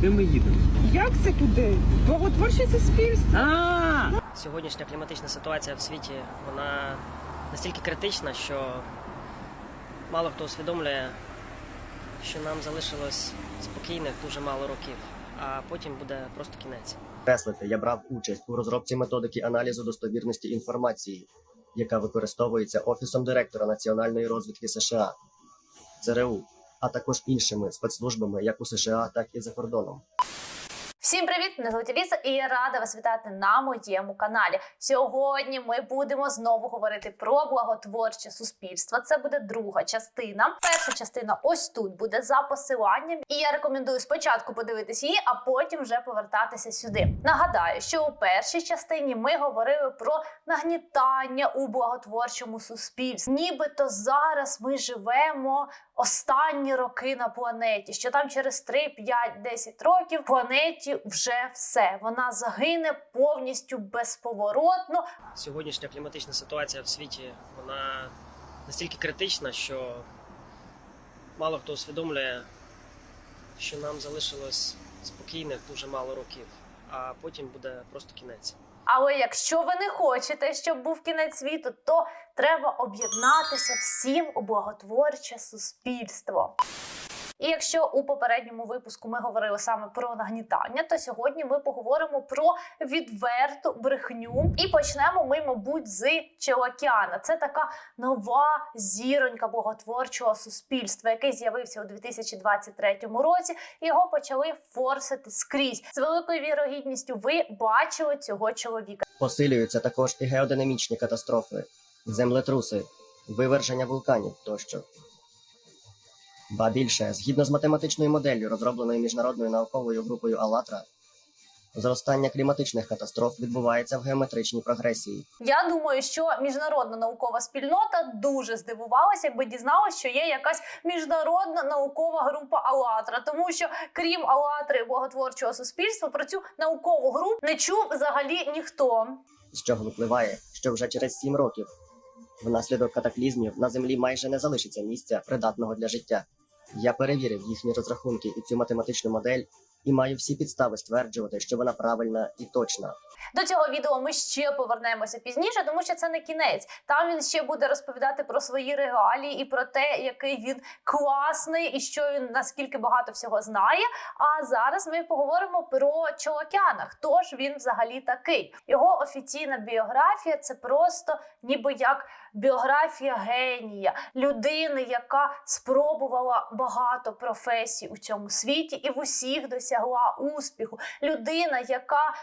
Куди ми їдемо? Як це куди? Благотворче суспільство. А! Сьогоднішня кліматична ситуація в світі вона настільки критична, що мало хто усвідомлює, що нам залишилось спокійних дуже мало років, а потім буде просто кінець. Креслити, я брав участь у розробці методики аналізу достовірності інформації, яка використовується Офісом директора національної розвідки США, ЦРУ, а також іншими спецслужбами як у США, так і за кордоном. Всім привіт! Мене звуть Аліса і я рада вас вітати на моєму каналі. Сьогодні ми будемо знову говорити про благотворче суспільство. Це буде друга частина. Перша частина ось тут буде за посиланням, і я рекомендую спочатку подивитись її, а потім вже повертатися сюди. Нагадаю, що у першій частині ми говорили про нагнітання у благотворчому суспільстві. Нібито зараз ми живемо останні роки на планеті, що там через 3, 5, 10 років планеті вже все. Вона загине повністю безповоротно. Сьогоднішня кліматична ситуація в світі вона настільки критична, що мало хто усвідомлює, що нам залишилось спокійних дуже мало років, а потім буде просто кінець. Але якщо ви не хочете, щоб був кінець світу, то треба об'єднатися всім у благотворче суспільство. І якщо у попередньому випуску ми говорили саме про нагнітання, то сьогодні ми поговоримо про відверту брехню. І почнемо ми, мабуть, з Челокяна. Це така нова зіронька благотворчого суспільства, який з'явився у 2023 році. Його почали форсити скрізь. З великою вірогідністю ви бачили цього чоловіка. Посилюються також і геодинамічні катастрофи, землетруси, виверження вулканів тощо. Ба більше, згідно з математичною моделлю, розробленою міжнародною науковою групою АЛЛАТРА, зростання кліматичних катастроф відбувається в геометричній прогресії. Я думаю, що міжнародна наукова спільнота дуже здивувалася, якби дізналася, що є якась міжнародна наукова група АЛАТРА, тому що крім АЛАТРи і благотворчого суспільства про цю наукову групу не чув взагалі ніхто. з чого випливає, що вже через сім років внаслідок катаклізмів на землі майже не залишиться місця придатного для життя. Я перевірив їхні розрахунки і цю математичну модель, і маю всі підстави стверджувати, що вона правильна і точна. До цього відео ми ще повернемося пізніше, тому що це не кінець. Там він ще буде розповідати про свої регалії і про те, який він класний і що він наскільки багато всього знає. А зараз ми поговоримо про Чолокяна. Хто ж він взагалі такий? Його офіційна біографія це просто ніби як біографія генія, людини, яка спробувала багато професій у цьому світі і в усіх досягла успіху. Людина, яка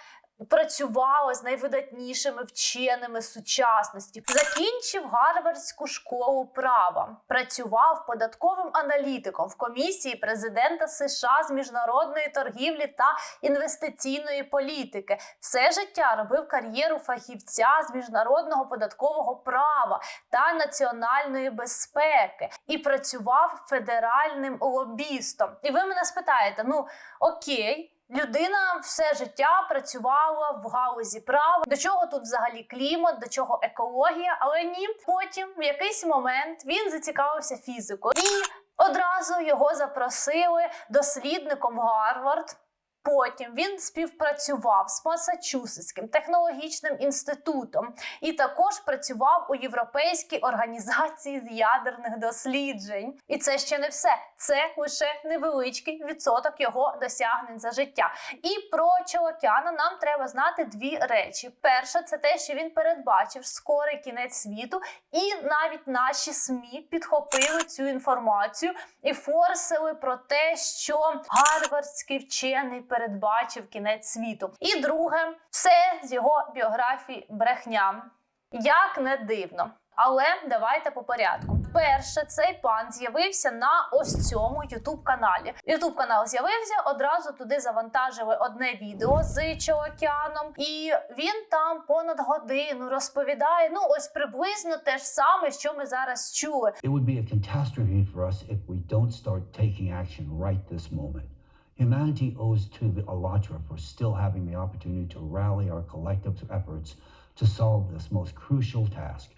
Працювала з найвидатнішими вченими сучасності, закінчив Гарвардську школу права, працював податковим аналітиком в комісії президента США з міжнародної торгівлі та інвестиційної політики. Все життя робив кар'єру фахівця з міжнародного податкового права та національної безпеки і працював федеральним лобістом. І ви мене спитаєте: ну окей. Людина все життя працювала в галузі права. До чого тут взагалі клімат, до чого екологія? Але ні, потім в якийсь момент він зацікавився фізикою, і одразу його запросили дослідником Гарвард. Потім він співпрацював з Масачусетським технологічним інститутом і також працював у Європейській організації з ядерних досліджень. І це ще не все. Це лише невеличкий відсоток його досягнень за життя. І про Чолокяна нам треба знати дві речі: перше, це те, що він передбачив скорий кінець світу, і навіть наші СМІ підхопили цю інформацію і форсили про те, що гарвардський вчений передбачив кінець світу. І друге, все з його біографії брехня. Як не дивно. Але давайте по порядку. Перше, цей пан з'явився на ось цьому ютуб каналі. Ютуб канал з'явився, одразу туди завантажили одне відео з Чолокяном, і він там понад годину розповідає. Ну, ось приблизно те ж саме, що ми зараз чули. It would be a catastrophe for us if we don't start taking action right this moment. Humanity owes to the Alatra for still having the opportunity to rally our collective efforts to solve this most crucial task.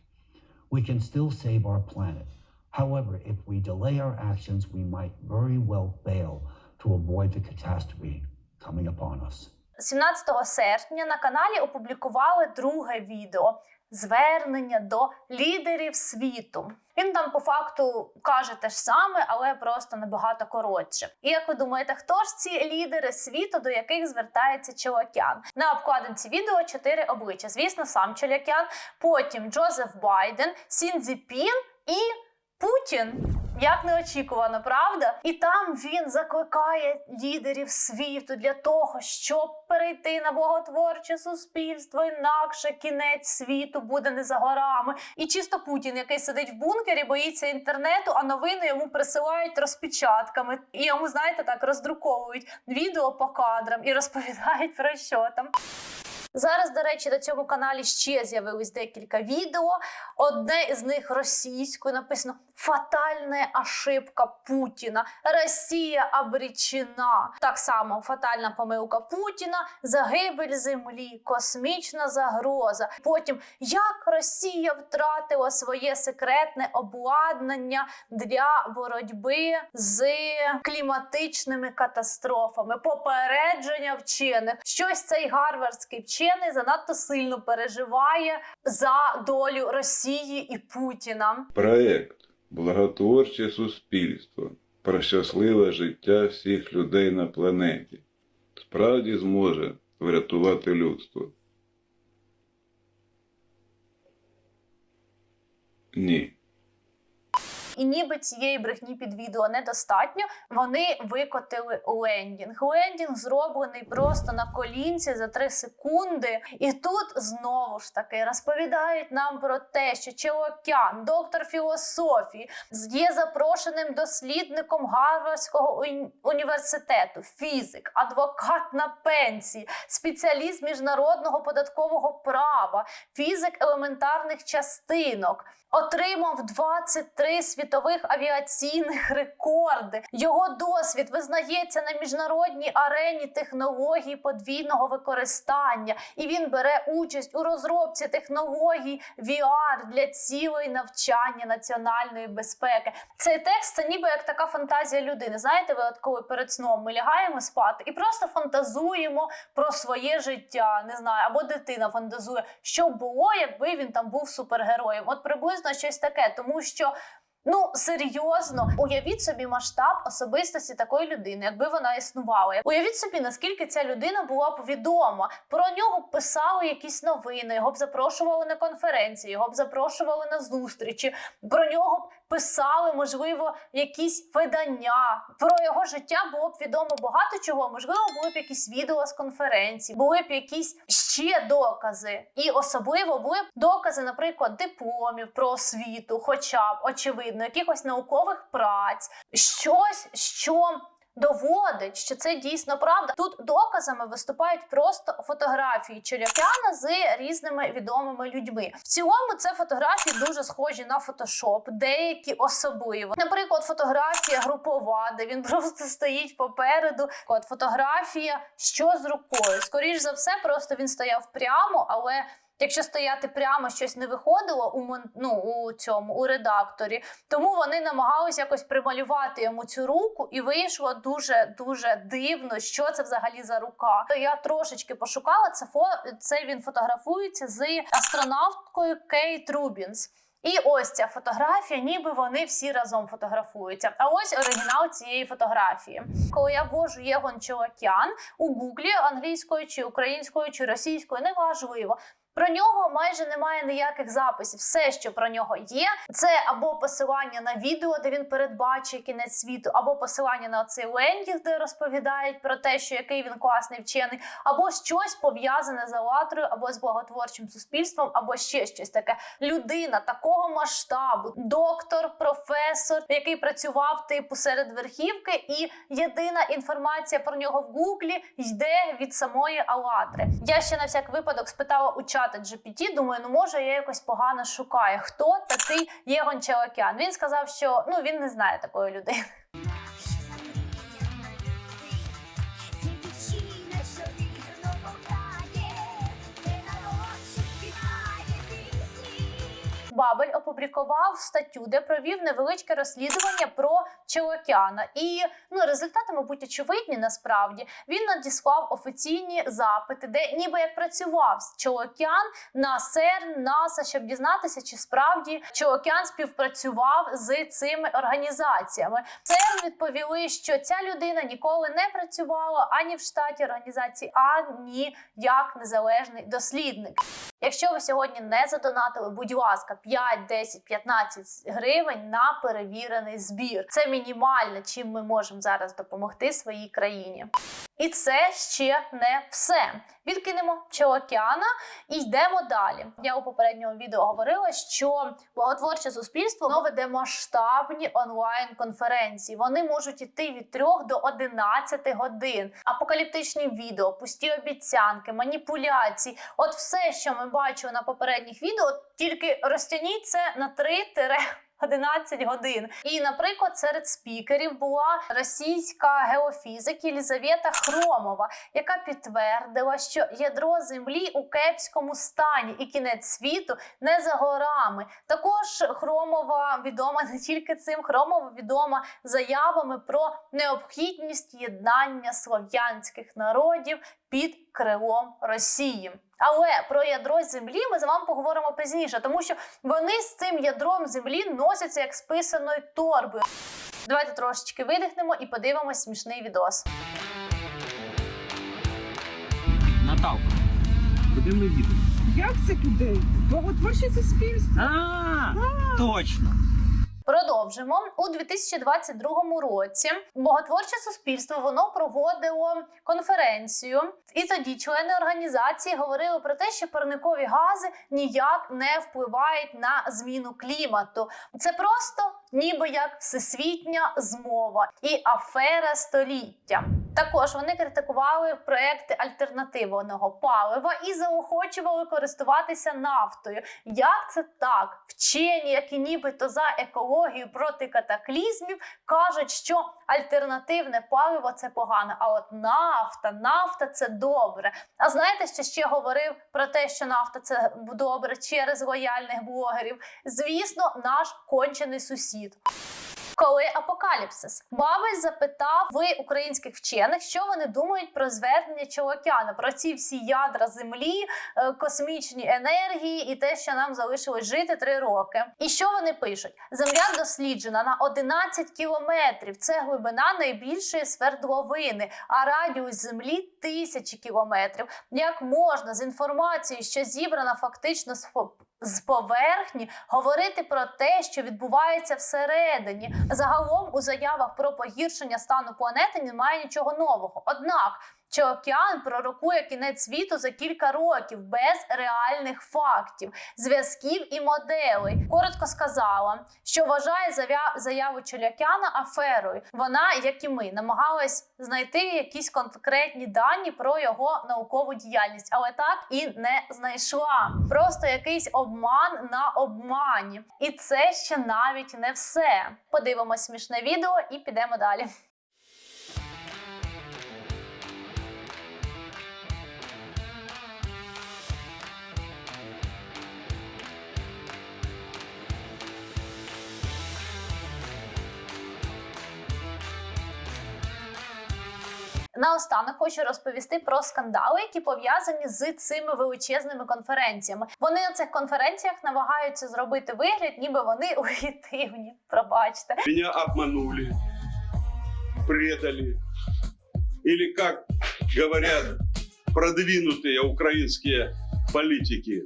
We can still save our planet. However, if we delay our actions, we might very well fail to avoid the catastrophe coming upon us. 17 серпня на каналі опублікували друге відео. Звернення до лідерів світу. Він там по факту каже те ж саме, але просто набагато коротше. І як ви думаєте, хто ж ці лідери світу, до яких звертається Челокян? На обкладинці відео чотири обличчя. Звісно, сам Челокян, потім Джозеф Байден, Сінзіпін і Путін. Як неочікувано, правда? І там він закликає лідерів світу для того, щоб перейти на боготворче суспільство, інакше кінець світу буде не за горами. І чисто Путін, який сидить в бункері, боїться інтернету, а новини йому присилають розпечатками. І йому, знаєте, так роздруковують відео по кадрам і розповідають про що там. Зараз, до речі, на цьому каналі ще з'явилось декілька відео. Одне із них російською написано Фатальна ошибка Путіна. Росія обречена. Так само фатальна помилка Путіна, загибель землі, космічна загроза. Потім як Росія втратила своє секретне обладнання для боротьби з кліматичними катастрофами, попередження вчених. Щось цей гарвардський вчений занадто сильно переживає за долю Росії і Путіна. Проект Благотворче суспільство про щасливе життя всіх людей на планеті справді зможе врятувати людство. Ні. І ніби цієї брехні під відео недостатньо. Вони викотили лендінг. Лендінг зроблений просто на колінці за 3 секунди. І тут знову ж таки розповідають нам про те, що Челокян, доктор філософії, є запрошеним дослідником Гарвардського університету, фізик, адвокат на пенсії, спеціаліст міжнародного податкового права, фізик елементарних частинок. Отримав 23 світових авіаційних рекорди. Його досвід визнається на міжнародній арені технологій подвійного використання, і він бере участь у розробці технологій VR для цілей навчання національної безпеки. Цей текст це ніби як така фантазія людини. Знаєте, ви от коли перед сном ми лягаємо спати і просто фантазуємо про своє життя, не знаю, або дитина фантазує, що було, якби він там був супергероєм. От приблизно щось таке, тому що. Ну серйозно, уявіть собі масштаб особистості такої людини, якби вона існувала. Уявіть собі, наскільки ця людина була б відома. Про нього б писали якісь новини, його б запрошували на конференції, його б запрошували на зустрічі. Про нього б писали, можливо, якісь видання. Про його життя було б відомо багато чого. Можливо, були б якісь відео з конференцій, були б якісь ще докази. І особливо були б докази, наприклад, дипломів про освіту, хоча б очевидно, якихось наукових праць, щось, що. Доводить, що це дійсно правда. Тут доказами виступають просто фотографії Челякяна з різними відомими людьми. В цілому це фотографії дуже схожі на фотошоп, деякі особливо. Наприклад, фотографія групова, де він просто стоїть попереду. От фотографія, що з рукою. Скоріш за все, просто він стояв прямо, але. Якщо стояти прямо щось не виходило у ну, у цьому у редакторі, тому вони намагалися якось прималювати йому цю руку, і вийшло дуже дуже дивно, що це взагалі за рука. То я трошечки пошукала це фо це він фотографується з астронавткою Кейт Рубінс. І ось ця фотографія, ніби вони всі разом фотографуються. А ось оригінал цієї фотографії. Коли я ввожу Єгон Чолокян у гуглі англійською чи українською чи російською, неважливо. Про нього майже немає ніяких записів. Все, що про нього є, це або посилання на відео, де він передбачує кінець світу, або посилання на цей лендінг, де розповідають про те, що який він класний вчений, або щось пов'язане з Алатрою, або з благотворчим суспільством, або ще щось таке. Людина такого масштабу, доктор, професор, який працював типу серед верхівки, і єдина інформація про нього в гуглі йде від самої Алатри. Я ще на всяк випадок спитала у чата GPT, думаю, ну може я якось погано шукаю. Хто такий Єгон Челокян? Він сказав, що ну він не знає такої людини. Бабель опублікував статтю, де провів невеличке розслідування про Челокяна. І ну результати, мабуть, очевидні. Насправді він надіслав офіційні запити, де ніби як працював Челокян на СЕРН, НАСА, щоб дізнатися, чи справді Челокян співпрацював з цими організаціями. ЦЕРН відповіли, що ця людина ніколи не працювала ані в штаті організації, ані як незалежний дослідник. Якщо ви сьогодні не задонатили, будь ласка, 5, 10, 15 гривень на перевірений збір. Це мінімальне, чим ми можемо зараз допомогти своїй країні. І це ще не все. Відкинемо Челокіана і йдемо далі. Я у попередньому відео говорила, що благотворче суспільство воно веде масштабні онлайн-конференції. Вони можуть іти від 3 до 11 годин. Апокаліптичні відео, пусті обіцянки, маніпуляції. От все, що ми бачили на попередніх відео, тільки розтягніть це на 3 11 годин. І, наприклад, серед спікерів була російська геофізик Єлізавета Хромова, яка підтвердила, що ядро землі у кепському стані і кінець світу не за горами. Також Хромова відома не тільки цим, Хромова відома заявами про необхідність єднання слов'янських народів під крилом Росії. Але про ядро землі ми з вами поговоримо пізніше, тому що вони з цим ядром землі носяться як з писаною торбою. Давайте трошечки видихнемо і подивимось смішний відос. Наталка, куди ми їдемо? Як це туди? Благотворче суспільство. А, точно. Продовжимо у 2022 році. Боготворче суспільство воно проводило конференцію, і тоді члени організації говорили про те, що парникові гази ніяк не впливають на зміну клімату. Це просто ніби як всесвітня змова і афера століття. Також вони критикували проекти альтернативного палива і заохочували користуватися нафтою. Як це так? Вчені, які нібито за екологію проти катаклізмів, кажуть, що альтернативне паливо це погано. А от нафта, нафта це добре. А знаєте, що ще говорив про те, що нафта це добре через лояльних блогерів? Звісно, наш кончений сусід. Коли апокаліпсис Бабель запитав в українських вчених, що вони думають про звернення Чолокяна, про ці всі ядра землі, е, космічні енергії і те, що нам залишилось жити три роки. І що вони пишуть? Земля досліджена на 11 кілометрів. Це глибина найбільшої свердловини, а радіус землі тисячі кілометрів. Як можна з інформацією, що зібрана фактично з з поверхні говорити про те, що відбувається всередині. Загалом у заявах про погіршення стану планети немає нічого нового. Однак чи океан пророкує кінець світу за кілька років без реальних фактів, зв'язків і моделей. Коротко сказала, що вважає заяву Челякяна аферою. Вона, як і ми, намагалась знайти якісь конкретні дані про його наукову діяльність, але так і не знайшла. Просто якийсь обман на обмані. І це ще навіть не все. Подивимось смішне відео і підемо далі. Наостанок хочу розповісти про скандали, які пов'язані з цими величезними конференціями. Вони на цих конференціях намагаються зробити вигляд, ніби вони легітимні. Пробачте. Меня обманули, предали. Или, как говорят продвинутые украинские политики,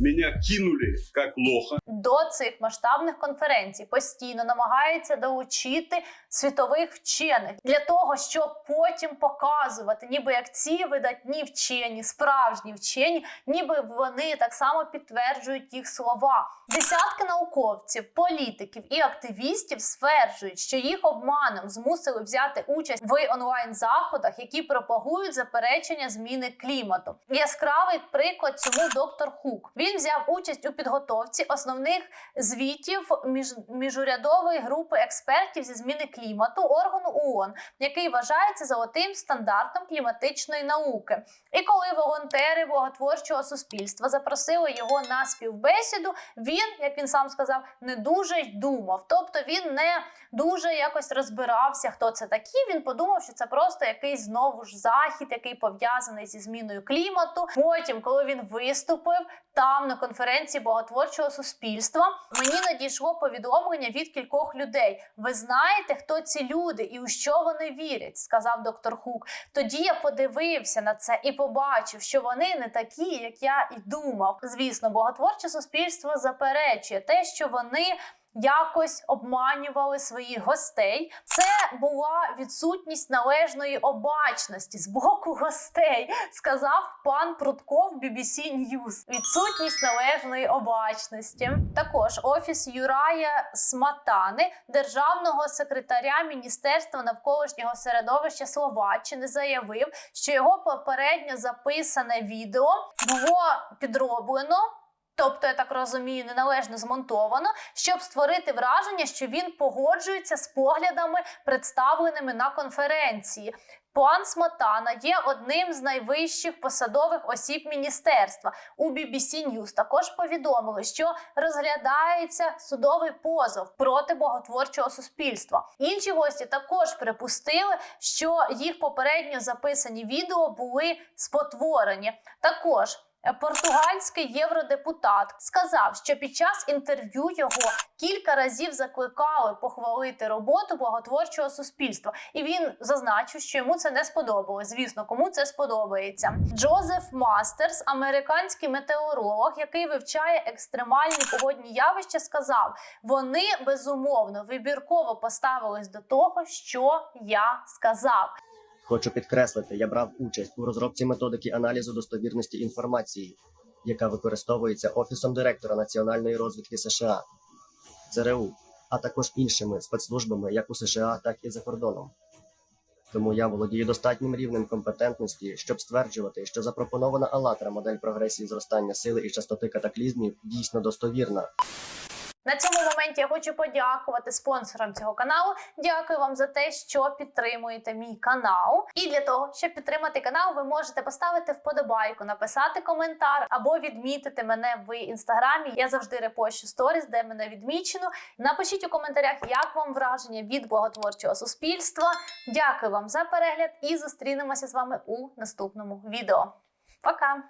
меня кинули как лоха. до цих масштабних конференцій постійно намагаються долучити світових вчених для того, щоб потім показувати, ніби як ці видатні вчені, справжні вчені, ніби вони так само підтверджують їх слова. Десятки науковців, політиків і активістів стверджують, що їх обманом змусили взяти участь в онлайн заходах, які пропагують заперечення зміни клімату. Яскравий приклад цьому доктор Хук. Він взяв участь у підготовці основних звітів між, міжурядової групи експертів зі зміни клімату органу ООН, який вважається золотим стандартом кліматичної науки. І коли волонтери боготворчого суспільства запросили його на співбесіду, він, як він сам сказав, не дуже й думав. Тобто він не дуже якось розбирався, хто це такі. Він подумав, що це просто якийсь знову ж захід, який пов'язаний зі зміною клімату. Потім, коли він виступив там на конференції боготворчого суспільства, мені надійшло повідомлення від кількох людей. Ви знаєте, хто ці люди і у що вони вірять, сказав доктор Хук. Тоді я подивився на це і побачив, що вони не такі, як я і думав. Звісно, боготворче суспільство заперечує те, що вони. Якось обманювали своїх гостей. Це була відсутність належної обачності з боку гостей, сказав пан Прутков BBC News. Відсутність належної обачності. Також офіс Юрая Сматани, державного секретаря Міністерства навколишнього середовища Словаччини, заявив, що його попередньо записане відео було підроблено. Тобто, я так розумію, неналежно змонтовано, щоб створити враження, що він погоджується з поглядами, представленими на конференції. Пан Смотана є одним з найвищих посадових осіб міністерства. У BBC News також повідомили, що розглядається судовий позов проти боготворчого суспільства. Інші гості також припустили, що їх попередньо записані відео були спотворені. Також Португальський євродепутат сказав, що під час інтерв'ю його кілька разів закликали похвалити роботу благотворчого суспільства, і він зазначив, що йому це не сподобалось. Звісно, кому це сподобається. Джозеф Мастерс, американський метеоролог, який вивчає екстремальні погодні явища, сказав: вони безумовно вибірково поставились до того, що я сказав. Хочу підкреслити, я брав участь у розробці методики аналізу достовірності інформації, яка використовується Офісом директора національної розвідки США, ЦРУ, а також іншими спецслужбами як у США, так і за кордоном. Тому я володію достатнім рівнем компетентності, щоб стверджувати, що запропонована Алатра модель прогресії зростання сили і частоти катаклізмів дійсно достовірна. На цьому моменті я хочу подякувати спонсорам цього каналу. Дякую вам за те, що підтримуєте мій канал. І для того, щоб підтримати канал, ви можете поставити вподобайку, написати коментар або відмітити мене в інстаграмі. Я завжди репощу сторіс, де мене відмічено. Напишіть у коментарях, як вам враження від благотворчого суспільства. Дякую вам за перегляд і зустрінемося з вами у наступному відео. Пока!